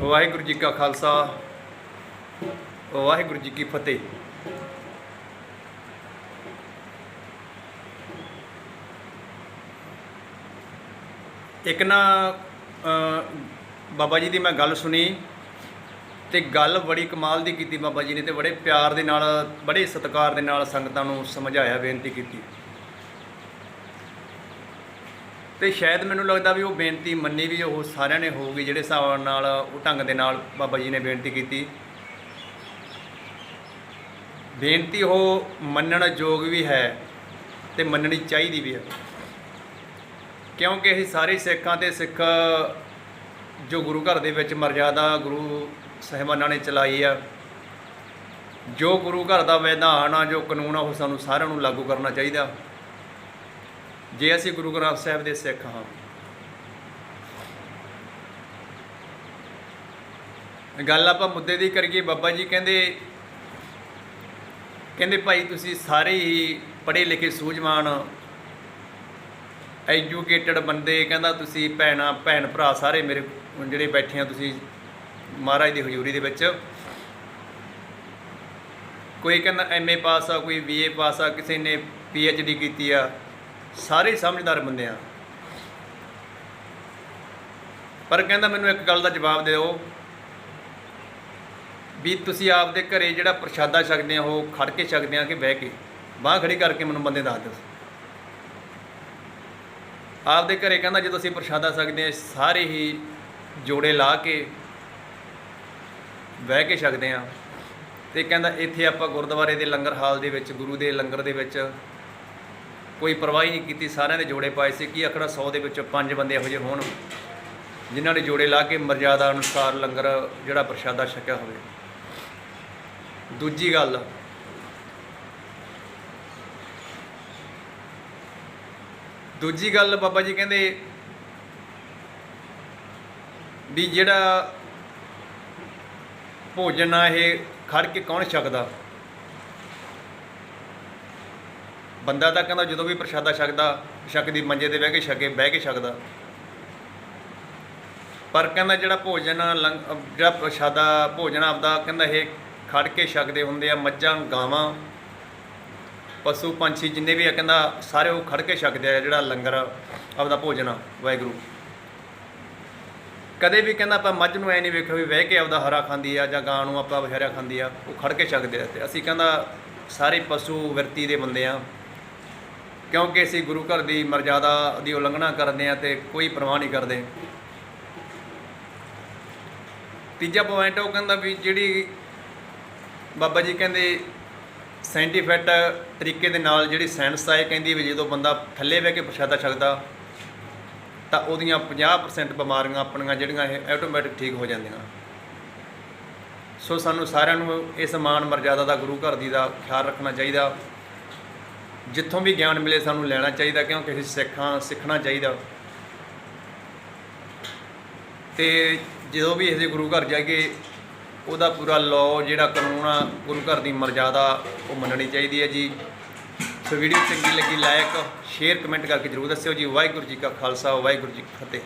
ਵਾਹਿਗੁਰੂ ਜੀ ਕਾ ਖਾਲਸਾ, ਵਾਹਿਗੁਰੂ ਜੀ ਕੀ ਫਤਿਹ। ਇੱਕ ਨਾ ਬਾਬਾ ਜੀ ਦੀ ਮੈਂ ਗੱਲ ਸੁਣੀ ਤੇ ਗੱਲ ਬੜੀ ਕਮਾਲ ਦੀ ਕੀਤੀ ਬਾਬਾ ਜੀ ਨੇ ਤੇ ਬੜੇ ਪਿਆਰ ਦੇ ਨਾਲ, ਬੜੇ ਸਤਿਕਾਰ ਦੇ ਨਾਲ ਸੰਗਤਾਂ ਨੂੰ ਸਮਝਾਇਆ, ਬੇਨਤੀ ਕੀਤੀ। ਤੇ ਸ਼ਾਇਦ ਮੈਨੂੰ ਲੱਗਦਾ ਵੀ ਉਹ ਬੇਨਤੀ ਮੰਨੀ ਵੀ ਉਹ ਸਾਰਿਆਂ ਨੇ ਹੋਊਗੀ, ਜਿਹੜੇ ਹਿਸਾਬ ਨਾਲ ਉਹ ਢੰਗ ਦੇ ਨਾਲ ਬਾਬਾ ਜੀ ਨੇ ਬੇਨਤੀ ਕੀਤੀ। ਬੇਨਤੀ ਉਹ ਮੰਨਣ ਯੋਗ ਵੀ ਹੈ ਤੇ ਮੰਨਣੀ ਚਾਹੀਦੀ ਵੀ ਹੈ। ਕਿਉਂਕਿ ਅਸੀਂ ਸਾਰੇ ਸਿੱਖਾਂ ਤੇ ਸਿੱਖ ਜੋ ਗੁਰੂ ਘਰ ਦੇ ਵਿੱਚ ਮਰਜ਼ਾਦਾ ਗੁਰੂ ਸਾਹਿਬਾਨਾਂ ਨੇ ਚਲਾਈ ਆ, ਜੋ ਗੁਰੂ ਘਰ ਦਾ ਵਿਧਾਨ ਆ, ਜੋ ਕਾਨੂੰਨ ਆ, ਉਹ ਸਾਨੂੰ ਸਾਰਿਆਂ ਨੂੰ ਲਾਗੂ ਕਰਨਾ ਚਾਹੀਦਾ। ਜੇ ਅਸੀਂ ਗੁਰੂ ਗ੍ਰੰਥ ਸਾਹਿਬ ਦੇ ਸਿੱਖ ਹਾਂ। ਗੱਲ ਆਪਾਂ ਮੁੱਦੇ ਦੀ ਕਰੀਏ, ਬਾਬਾ ਜੀ ਕਹਿੰਦੇ ਕਹਿੰਦੇ ਭਾਈ ਤੁਸੀਂ ਸਾਰੇ ਹੀ ਪੜ੍ਹੇ ਲਿਖੇ ਸੂਝਵਾਨ ਐਜੂਕੇਟਡ ਬੰਦੇ, ਕਹਿੰਦਾ ਤੁਸੀਂ ਭੈਣਾਂ ਭੈਣ ਭਰਾ ਸਾਰੇ ਮੇਰੇ ਜਿਹੜੇ ਬੈਠੇ ਆ, ਤੁਸੀਂ ਮਹਾਰਾਜ ਦੀ ਹਜ਼ੂਰੀ ਦੇ ਵਿੱਚ। ਕੋਈ ਕਹਿੰਦਾ ਐਮਏ ਪਾਸ ਆ, ਕੋਈ ਬੀਏ ਪਾਸ ਆ, ਕਿਸੇ ਨੇ ਪੀਐਚਡੀ ਕੀਤੀ ਆ ਸਾਰੇ ਸਮਝਦਾਰ ਬੰਦੇ ਆ। ਪਰ ਕਹਿੰਦਾ ਮੈਨੂੰ ਇੱਕ ਗੱਲ ਦਾ ਜਵਾਬ ਦਿਓ ਵੀ ਤੁਸੀਂ ਆਪਦੇ ਘਰੇ ਜਿਹੜਾ ਪ੍ਰਸ਼ਾਦਾ ਛਕਦੇ ਆ ਉਹ ਖੜ ਕੇ ਛਕਦੇ ਆ ਕਿ ਬਹਿ ਕੇ? ਬਾਹ ਖੜੀ ਕਰਕੇ ਮੈਨੂੰ ਬੰਦੇ ਦੱਸ ਦਿਓ। ਆਪਦੇ ਘਰੇ ਕਹਿੰਦਾ ਜਦੋਂ ਅਸੀਂ ਪ੍ਰਸ਼ਾਦਾ ਛਕਦੇ ਆ, ਸਾਰੇ ਹੀ ਜੋੜੇ ਲਾ ਕੇ ਬਹਿ ਕੇ ਛਕਦੇ ਆ। ਤੇ ਕਹਿੰਦਾ ਇੱਥੇ ਆਪਾਂ ਗੁਰਦੁਆਰੇ ਦੇ ਲੰਗਰ ਹਾਲ ਦੇ ਵਿੱਚ, ਗੁਰੂ ਦੇ ਲੰਗਰ ਦੇ ਵਿੱਚ ਕੋਈ ਪਰਵਾਹੀ ਨਹੀਂ ਕੀਤੀ, ਸਾਰਿਆਂ ਦੇ ਜੋੜੇ ਪਾਏ ਸੀ। ਕਿ ਆਖੜਾ 100 ਦੇ ਵਿੱਚੋਂ ਪੰਜ ਬੰਦੇ ਇਹੋ ਜਿਹੇ ਹੋਣ, ਜਿਨ੍ਹਾਂ ਨੇ ਜੋੜੇ ਲਾ ਕੇ ਮਰਜ਼ਾਦਾ ਅਨੁਸਾਰ ਲੰਗਰ ਜਿਹੜਾ ਪ੍ਰਸ਼ਾਦਾ ਛਕਿਆ ਹੋਵੇ। ਦੂਜੀ ਗੱਲ ਦੂਜੀ ਗੱਲ ਬਾਬਾ ਜੀ ਕਹਿੰਦੇ ਵੀ ਜਿਹੜਾ ਭੋਜਨ ਆ, ਇਹ ਖੜ ਕੇ ਕੌਣ ਛਕਦਾ? ਬੰਦਾ ਤਾਂ ਕਹਿੰਦਾ ਜਦੋਂ ਵੀ ਪ੍ਰਸ਼ਾਦਾ ਛਕਦਾ ਛਕਦੀ ਮੰਜੇ ਤੇ ਬਹਿ ਕੇ ਛਕੇ, ਬਹਿ ਕੇ ਛਕਦਾ। ਪਰ ਕਹਿੰਦਾ ਜਿਹੜਾ ਭੋਜਨ ਲੰਗ- ਜਿਹੜਾ ਪ੍ਰਸ਼ਾਦਾ ਭੋਜਨ ਆਪਦਾ ਕਹਿੰਦਾ ਇਹ ਖੜ ਕੇ ਛਕਦੇ ਹੁੰਦੇ ਆ, ਮੱਝਾਂ, ਗਾਵਾਂ, ਪਸ਼ੂ, ਪੰਛੀ ਜਿੰਨੇ ਵੀ ਆ, ਕਹਿੰਦਾ ਸਾਰੇ ਉਹ ਖੜ ਕੇ ਛਕਦੇ ਆ ਜਿਹੜਾ ਲੰਗਰ ਆਪਦਾ ਭੋਜਨ ਆ, ਵਾਹਿਗੁਰੂ। ਕਦੇ ਵੀ ਕਹਿੰਦਾ ਆਪਾਂ ਮੱਝ ਨੂੰ ਐ ਨਹੀਂ ਵੇਖਿਆ ਵੀ ਵਹਿ ਕੇ ਆਪਦਾ ਹਰਾ ਖਾਂਦੀ ਆ ਜਾਂ ਗਾਂ ਨੂੰ ਆਪਾਂ ਹਰਾ ਖਾਂਦੀ ਆ, ਉਹ ਖੜ ਕੇ ਛਕਦੇ ਆ ਤੇ ਅਸੀਂ ਕਹਿੰਦਾ ਸਾਰੇ ਪਸ਼ੂ, ਵਰਤੀ ਦੇ ਬੰਦੇ ਆ। ਕਿਉਂਕਿ ਅਸੀਂ ਗੁਰੂ ਘਰ ਦੀ ਮਰਜ਼ਾਦਾ ਦੀ ਉਲੰਘਣਾ ਕਰਦੇ ਆ ਤੇ ਕੋਈ ਪਰਵਾਹ ਨਹੀਂ ਕਰਦੇ। ਤੀਜਾ ਪੁਆਇੰਟ ਉਹ ਕਹਿੰਦਾ ਵੀ ਜਿਹੜੀ ਬਾਬਾ ਜੀ ਕਹਿੰਦੇ ਸਾਇੰਟੀਫਿਕ ਤਰੀਕੇ ਦੇ ਨਾਲ ਜਿਹੜੀ ਸਾਇੰਸ ਆ ਇਹ ਕਹਿੰਦੀ ਵੀ ਜਦੋਂ ਬੰਦਾ ਥੱਲੇ ਬਹਿ ਕੇ ਪ੍ਰਸ਼ਾਦਾ ਛਕਦਾ, ਤਾਂ ਉਹਦੀਆਂ 50% ਬਿਮਾਰੀਆਂ ਆਪਣੀਆਂ ਜਿਹੜੀਆਂ ਇਹ ਆਟੋਮੈਟਿਕ ਠੀਕ ਹੋ ਜਾਂਦੀਆਂ। ਸੋ ਸਾਨੂੰ ਸਾਰਿਆਂ ਨੂੰ ਇਸ ਮਾਨ ਮਰਜ਼ਾਦਾ ਦਾ ਗੁਰੂ ਘਰ ਦੀ ਦਾ ਖਿਆਲ ਰੱਖਣਾ ਚਾਹੀਦਾ। ਜਿੱਥੋਂ ਵੀ ਗਿਆਨ ਮਿਲੇ ਸਾਨੂੰ ਲੈਣਾ ਚਾਹੀਦਾ ਕਿਉਂਕਿ ਅਸੀਂ ਸਿੱਖਾਂ, ਸਿੱਖਣਾ ਚਾਹੀਦਾ। ਤੇ ਜਦੋਂ ਵੀ ਅਸੀਂ ਗੁਰੂ ਘਰ ਜਾਈਏ, ਉਹਦਾ ਪੂਰਾ ਲਾਅ ਜਿਹੜਾ ਕਾਨੂੰਨ ਆ, ਗੁਰੂ ਘਰ ਦੀ ਮਰਜ਼ਾਦਾ ਉਹ ਮੰਨਣੀ ਚਾਹੀਦੀ ਹੈ ਜੀ। ਸੋ ਵੀਡੀਓ ਚੰਗੀ ਲੱਗੀ ਲਾਇਕ ਸ਼ੇਅਰ ਕਮੈਂਟ ਕਰਕੇ ਜਰੂਰ ਦੱਸਿਓ ਜੀ। ਵਾਹਿਗੁਰੂ ਜੀ ਕਾ ਖਾਲਸਾ, ਵਾਹਿਗੁਰੂ ਜੀ ਕੀ ਫਤਿਹ।